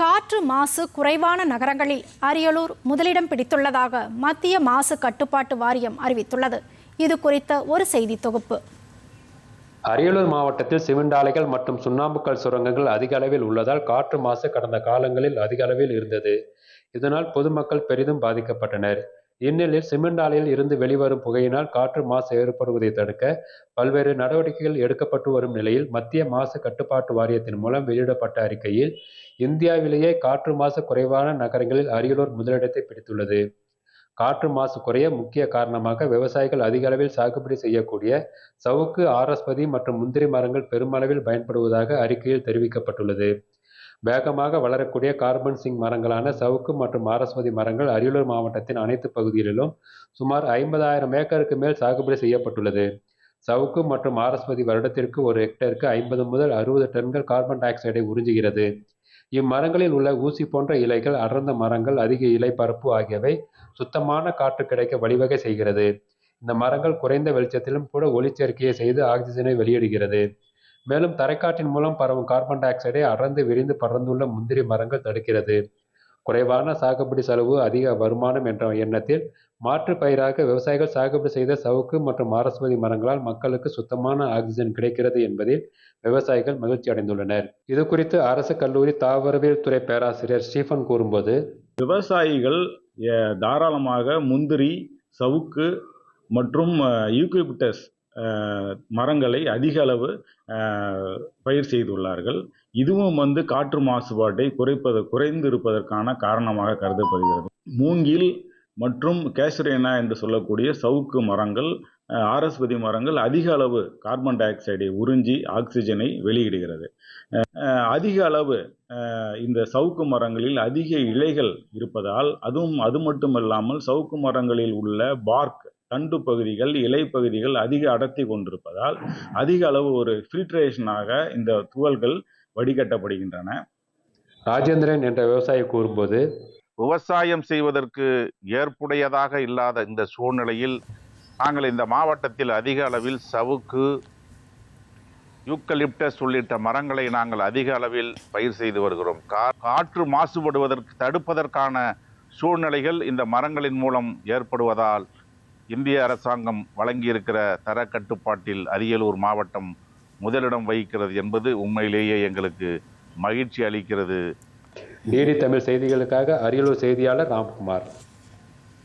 காற்று மாசு குறைவான நகரங்களில் அரியலூர் முதலிடம் பிடித்துள்ளதாக மத்திய மாசு கட்டுப்பாட்டு வாரியம் அறிவித்துள்ளது. இது குறித்த ஒரு செய்தி தொகுப்பு. அரியலூர் மாவட்டத்தில் சிமெண்டாலைகள் மற்றும் சுண்ணாம்புக்கல் சுரங்கங்கள் அதிக அளவில் உள்ளதால் காற்று மாசு கடந்த காலங்களில் அதிக அளவில் இருந்தது. இதனால் பொதுமக்கள் பெரிதும் பாதிக்கப்பட்டனர். இந்நிலையில் சிமெண்ட் ஆலையில் இருந்து வெளிவரும் புகையினால் காற்று மாசு ஏற்படுவதை தடுக்க பல்வேறு நடவடிக்கைகள் எடுக்கப்பட்டு வரும் நிலையில் மத்திய மாசு கட்டுப்பாட்டு வாரியத்தின் மூலம் வெளியிடப்பட்ட அறிக்கையில் இந்தியாவிலேயே காற்று மாசு குறைவான நகரங்களில் அரியலூர் முதலிடத்தை பிடித்துள்ளது. காற்று மாசு குறைய முக்கிய காரணமாக விவசாயிகள் அதிக அளவில் சாகுபடி செய்யக்கூடிய சவுக்கு ஆரஸ்பதி மற்றும் முந்திரி மரங்கள் பெருமளவில் பயன்படுவதாக அறிக்கையில் தெரிவிக்கப்பட்டுள்ளது. வேகமாக வளரக்கூடிய கார்பன் சிங் மரங்களான சவுக்கு மற்றும் மாரஸ்வதி மரங்கள் அரியலூர் மாவட்டத்தின் அனைத்து பகுதிகளிலும் சுமார் ஐம்பதாயிரம் ஏக்கருக்கு மேல் சாகுபடி செய்யப்பட்டுள்ளது. சவுக்கு மற்றும் ஆரஸ்பதி வருடத்திற்கு ஒரு ஹெக்டருக்கு ஐம்பது முதல் அறுபது டன்கள் கார்பன் டை ஆக்சைடை உறிஞ்சுகிறது. இம்மரங்களில் உள்ள ஊசி போன்ற இலைகள் அடர்ந்த மரங்கள் அதிக இலை பரப்பு ஆகியவை சுத்தமான காற்று கிடைக்க வழிவகை செய்கிறது. இந்த மரங்கள் குறைந்த வெளிச்சத்திலும் கூட ஒளிச்சேர்க்கையை செய்து ஆக்சிஜனை வெளியிடுகிறது. மேலும் தரைக்காற்றின் மூலம் பரவும் கார்பன் டை ஆக்சைடை அடர்ந்து விரிந்து படர்ந்துள்ள முந்திரி மரங்கள் தடுக்கிறது. குறைவான சாகுபடி செலவு அதிக வருமானம் என்ற எண்ணத்தில் மாற்று பயிராக விவசாயிகள் சாகுபடி செய்த சவுக்கு மற்றும் ஆரஸ்வதி மரங்களால் மக்களுக்கு சுத்தமான ஆக்சிஜன் கிடைக்கிறது என்பதில் விவசாயிகள் மகிழ்ச்சி அடைந்துள்ளனர். இது குறித்து அரசு கல்லூரி தாவரவியல் துறை பேராசிரியர் ஸ்டீஃபன் கூறும்போது விவசாயிகள் தாராளமாக முந்திரி சவுக்கு மற்றும் யூக்லிப்டஸ் மரங்களை அதிக அளவு பயிர் செய்துள்ளார்கள். இதுவும் வந்து காற்று மாசுபாட்டை குறைப்பது குறைந்து இருப்பதற்கான காரணமாக கருதப்படுகிறது. மூங்கில் மற்றும் கேசரேனா என்று சொல்லக்கூடிய சவுக்கு மரங்கள் ஆரஸ்பதி மரங்கள் அதிக அளவு கார்பன் டை ஆக்சைடை உறிஞ்சி ஆக்சிஜனை வெளியிடுகிறது. அதிக அளவு இந்த சவுக்கு மரங்களில் அதிக இலைகள் இருப்பதால் அதுவும் அது மட்டுமல்லாமல் சவுக்கு மரங்களில் உள்ள பார்க் தண்டு பகுதிகள் இலை பகுதிகள் அதிக அடர்த்தி கொண்டிருப்பதால் அதிக அளவு ஒரு ஃபில்ட்ரேஷனாக இந்த துகள்கள் வடிகட்டப்படுகின்றன. ராஜேந்திரன் என்ற விவசாயி கூறும்போது விவசாயம் செய்வதற்கு ஏற்புடையதாக இல்லாத இந்த சூழ்நிலையில் நாங்கள் இந்த மாவட்டத்தில் அதிக அளவில் சவுக்கு யூக்கலிப்டஸ் உள்ளிட்ட மரங்களை நாங்கள் அதிக அளவில் பயிர் செய்து வருகிறோம். கா- காற்று மாசுபடுவதற்கு தடுப்பதற்கான சூழ்நிலைகள் இந்த மரங்களின் மூலம் ஏற்படுவதால் இந்திய அரசாங்கம் வழங்கியிருக்கிற தர கட்டுப்பாட்டில் அரியலூர் மாவட்டம் முதலிடம் வகிக்கிறது என்பது உண்மையிலேயே எங்களுக்கு மகிழ்ச்சி அளிக்கிறது. டிடி தமிழ் செய்திகளுக்காக அரியலூர் செய்தியாளர் ராம்குமார்.